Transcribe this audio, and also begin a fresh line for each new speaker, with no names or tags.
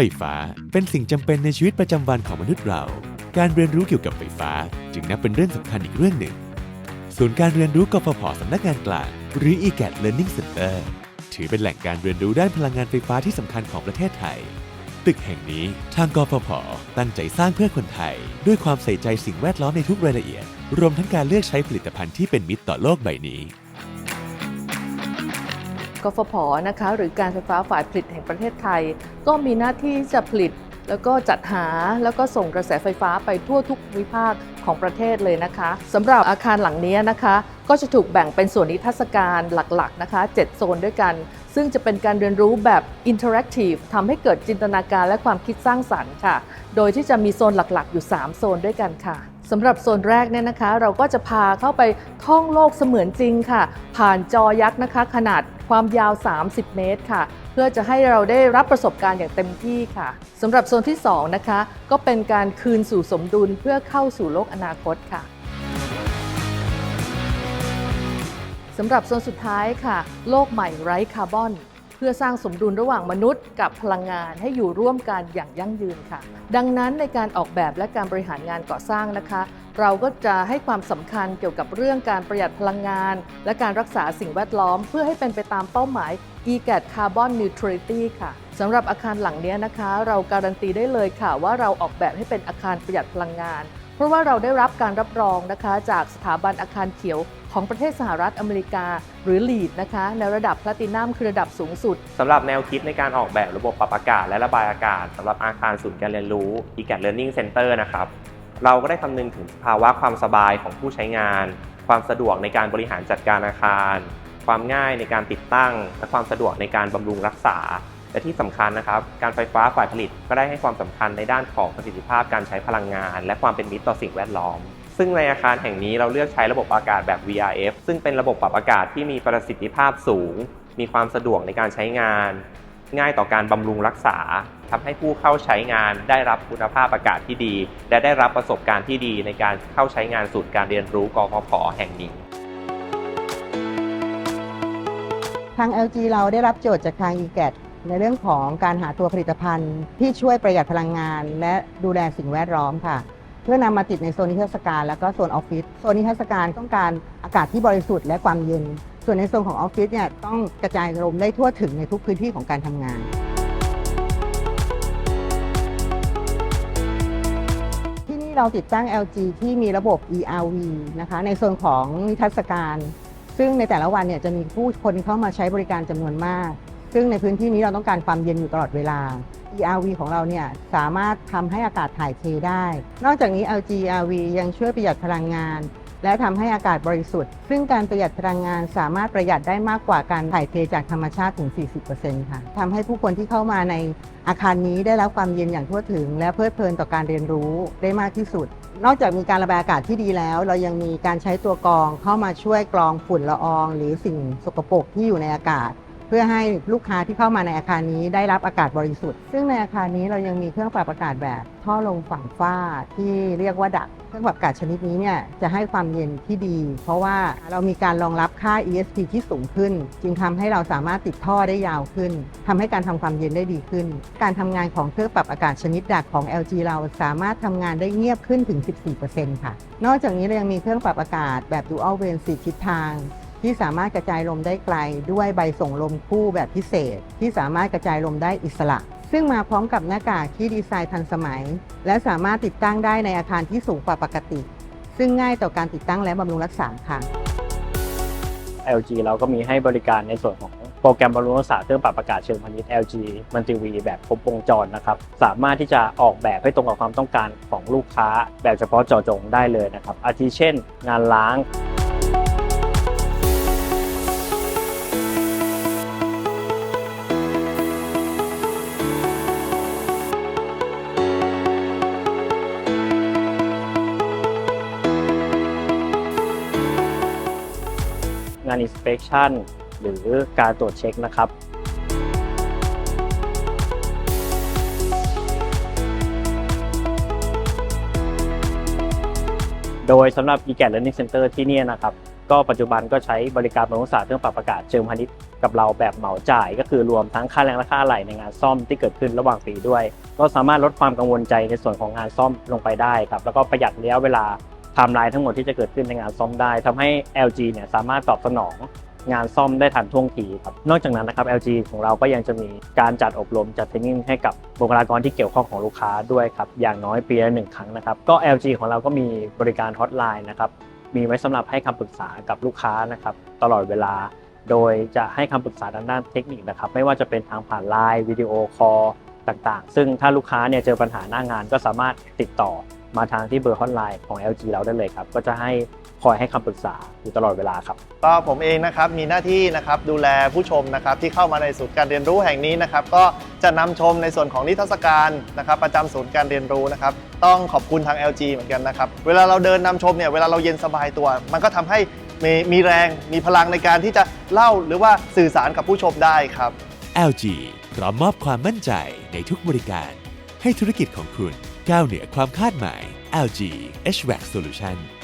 ไฟฟ้าเป็นสิ่งจำเป็นในชีวิตประจำวันของมนุษย์เรา การเรียนรู้เกี่ยวกับไฟฟ้า จึงนับเป็นเรื่องสำคัญอีกเรื่องหนึ่ง ศูนย์การเรียนรู้กฟผสำนักงานกลาง หรือ eGAT Learning Center ถือเป็นแหล่งการเรียนรู้ด้านพลังงานไฟฟ้าที่สำคัญของประเทศไทย ตึกแห่งนี้ทางกฟผตั้งใจสร้างเพื่อคนไทย ด้วยความใส่ใจสิ่งแวดล้อมในทุกรายละเอียด รวมทั้งการเลือกใช้ผลิตภัณฑ์ที่เป็นมิตรต่อโลกใบนี้
กฟผนะคะหรือการไฟฟ้าฝ่ายผลิตแห่งประเทศไทย ก็มีหน้าที่จะผลิตแล้วก็จัดหาแล้วก็ส่งกระแสไฟฟ้าไปทั่วทุกภูมิภาคของประเทศเลยนะคะสำหรับอาคารหลังนี้นะคะ ก็จะถูกแบ่งเป็นส่วนนิทรรศการหลักๆนะคะ 7 โซนด้วยกัน ซึ่งจะเป็นการเรียนรู้แบบ interactive ทำให้เกิดจินตนาการและความคิดสร้างสรรค์ค่ะ โดยที่จะมีโซนหลักๆ อยู่ 3 โซนด้วยกันค่ะสำหรับโซนแรกเนี่ยนะคะ เราก็จะพาเข้าไปท่องโลกเสมือนจริงค่ะ ผ่านจอยักษ์นะคะ ขนาด ความยาว 30 เมตรค่ะ เพื่อจะให้เราได้รับประสบการณ์อย่างเต็มที่ค่ะสำหรับโซนที่ 2 นะคะ ก็เป็นการคืนสู่สมดุลเพื่อเข้าสู่โลกอนาคตค่ะสำหรับโซนสุดท้ายค่ะ โลกใหม่ไร้คาร์บอน เพื่อสร้างสมดุลระหว่างมนุษย์กับพลังงานให้อยู่ร่วมกันอย่างยั่งยืนค่ะ ดังนั้นในการออกแบบและการบริหารงานก่อสร้างนะคะ เราก็จะให้ความสำคัญเกี่ยวกับเรื่องการประหยัดพลังงาน และการรักษาสิ่งแวดล้อม เพื่อให้เป็นไปตามเป้าหมาย EGAT Carbon Neutrality ค่ะสำหรับอาคารหลังนี้นะคะ เราการันตีได้เลยค่ะ ว่าเราออกแบบให้เป็นอาคารประหยัดพลังงาน เพราะว่าเราได้รับการรับรองนะคะ จากสถาบันอาคารเขียว ของประเทศสหรัฐอเมริกา หรือ LEED นะคะในระดับแพลตินัมคือระดับสูงสุด
สำหรับแนวคิดในการออกแบบระบบปรับอากาศและระบายอากาศสำหรับอาคารศูนย์การเรียนรู้ e g a t Learning Center นะครับ เราก็ได้คำนึงถึงภาวะความสบายของผู้ใช้งาน ความสะดวกในการบริหารจัดการอาคาร ความง่ายในการติดตั้ง และความสะดวกในการบำรุงรักษาและที่สำคัญนะครับ การไฟฟ้าฝ่ายผลิตก็ได้ให้ความสำคัญในด้านของประสิทธิภาพการใช้พลังงาน และความเป็นมิตรต่อสิ่งแวดล้อม ซึ่งในอาคารแห่งนี้เราเลือกใช้ระบบอากาศแบบ VRF ซึ่งเป็นระบบปรับอากาศที่มีประสิทธิภาพสูง มีความสะดวกในการใช้งาน ง่ายต่อการบำรุงรักษาทำให้ผู้เข้าใช้งานได้รับคุณภาพอากาศที่ดี และได้รับประสบการณ์ที่ดีในการเข้าใช้งานศูนย์การเรียนรู้กฟผแห่งนี้
ทาง LG เราได้รับโจทย์จากทาง e g a t ในเรื่องของการหาตัวผลิตภัณฑ์ที่ช่วยประหยัดพลังงาน และดูแลสิ่งแวดล้อมค่ะ พื่อนำมาติดในโซนนิทรรศการแล้วก็โซนออฟฟิศโซนนิทรรศการต้องการอากาศที่บริสุทธิ์และความเย็น ส่วนในโซนของออฟฟิศเนี่ยต้องกระจายลมได้ทั่วถึงในทุกพื้นที่ของการทำงาน ที่นี่เราติดตั้ง LG ที่มีระบบ ERV นะคะในโซนของนิทรรศการ ซึ่งในแต่ละวันเนี่ยจะมีผู้คนเข้ามาใช้บริการจำนวนมาก ซึ่งในพื้นที่นี้เราต้องการความเย็นอยู่ตลอดเวลา ERV ของเราเนี่ยสามารถทำให้อากาศถ่ายเทได้ นอกจากนี้ LG ERV ยังช่วยประหยัดพลังงาน และทำให้อากาศบริสุทธิ์ ซึ่งการประหยัดพลังงานสามารถประหยัดได้มากกว่าการถ่ายเทจากธรรมชาติถึง 40%ค่ะทำให้ผู้คนที่เข้ามาในอาคารนี้ได้รับความเย็นอย่างทั่วถึง และเพลิดเพลินต่อการเรียนรู้ได้มากที่สุด นอกจากมีการระบายอากาศที่ดีแล้ว เรายังมีการใช้ตัวกรองเข้ามาช่วยกรองฝุ่นละออง หรือสิ่งสกปรกที่อยู่ในอากาศ เพื่อให้ลูกค้าที่เข้ามาในอาคารนี้ได้รับอากาศบริสุทธิ์ ซึ่งในอาคารนี้เรายังมีเครื่องปรับอากาศแบบท่อลงฝั่งฝ้าที่เรียกว่าดัก เครื่องปรับอากาศชนิดนี้เนี่ยจะให้ความเย็นที่ดี เพราะว่าเรามีการรองรับค่า ESP ที่สูงขึ้น จึงทำให้เราสามารถติดท่อได้ยาวขึ้นทำให้การทำความเย็นได้ดีขึ้น การทำงานของเครื่องปรับอากาศชนิดดักของ LG เราสามารถทำงานได้เงียบขึ้นถึง 14%ค่ะ นอกจากนี้เรายังมีเครื่องปรับอากาศแบบ Dual Vane 4ทิศทาง ที่สามารถกระจายลมได้ไกลด้วยใบส่งลมคู่แบบพิเศษ ที่สามารถกระจายลมได้อิสระ ซึ่งมาพร้อมกับหน้ากากที่ดีไซน์ทันสมัย และสามารถติดตั้งได้ในอาคารที่สูงกว่าปกติ ซึ่งง่ายต่อการติดตั้งและบำรุงรักษาค่ะ
LG เราก็มีให้บริการในส่วนของโปรแกรมบำรุงรักษาเครื่องปรับอากาศเชิงพาณิชย์ LG มันติวีแบบครบวงจรนะครับ สามารถที่จะออกแบบให้ตรงกับความต้องการของลูกค้า แบบเฉพาะเจาะจงได้เลยนะครับ อาทิเช่น งานล้าง งาน inspection หรือการตรวจเช็คนะครับโดยสำหรับ e g a t Learning Center ที่นี่นะครับ ก็ปัจจุบันก็ใช้บริการบรุงรักษาเครื่องปรับอากาศเชิงพาณิชย์กับเราแบบเหมาจ่าย ก็คือรวมทั้งค่าแรงและค่าอะไหล่ในงานซ่อมที่เกิดขึ้นระหว่างปีด้วย ก็สามารถลดความกังวลใจในส่วนของงานซ่อมลงไปได้ครับ แล้วก็ประหยัดระยะเวลา ไทม์ไลน์ทั้งหมดที่จะเกิดขึ้นในงานซ่อมได้ทำให้ LG เนี่ยสามารถตอบสนองงานซ่อมได้ทันท่วงทีครับ นอกจากนั้นนะครับ LG ของเราก็ยังจะมีการจัดอบรมจัดเทรนนิ่งให้กับบุคลากรที่เกี่ยวข้องของลูกค้าด้วยครับ อย่างน้อยปีละหนึ่งครั้งนะครับ ก็ LG ของเราก็มีบริการฮอตไลน์นะครับ มีไว้สำหรับให้คำปรึกษากับลูกค้านะครับตลอดเวลา โดยจะให้คำปรึกษาด้านด้านเทคนิคนะครับ ไม่ว่าจะเป็นทางผ่านไลน์วิดีโอคอลต่างๆ ซึ่งถ้าลูกค้าเนี่ยเจอปัญหาหน้างานก็สามารถติดต่อ มาทางที่เบอร์ฮอตไลน์ของ LG เราได้เลยครับ ก็จะให้คอยให้คำปรึกษาอยู่ตลอดเวลาครับ
ก็ผมเองนะครับมีหน้าที่นะครับดูแลผู้ชมนะครับที่เข้ามาในศูนย์การเรียนรู้แห่งนี้นะครับก็จะนำชมในส่วนของนิทรรศการนะครับประจำศูนย์การเรียนรู้นะครับต้องขอบคุณทาง LG เหมือนกันนะครับเวลาเราเดินนำชมเนี่ยเวลาเราเย็นสบายตัว มันก็ทำให้มีมีแรงมีพลังในการที่จะเล่าหรือว่าสื่อสารกับผู้ชมได้ครับ
LG พร้อมมอบความมั่นใจในทุกบริการ ให้ธุรกิจของคุณ ก้าวเหนือความคาดหมาย LG HVAC Solution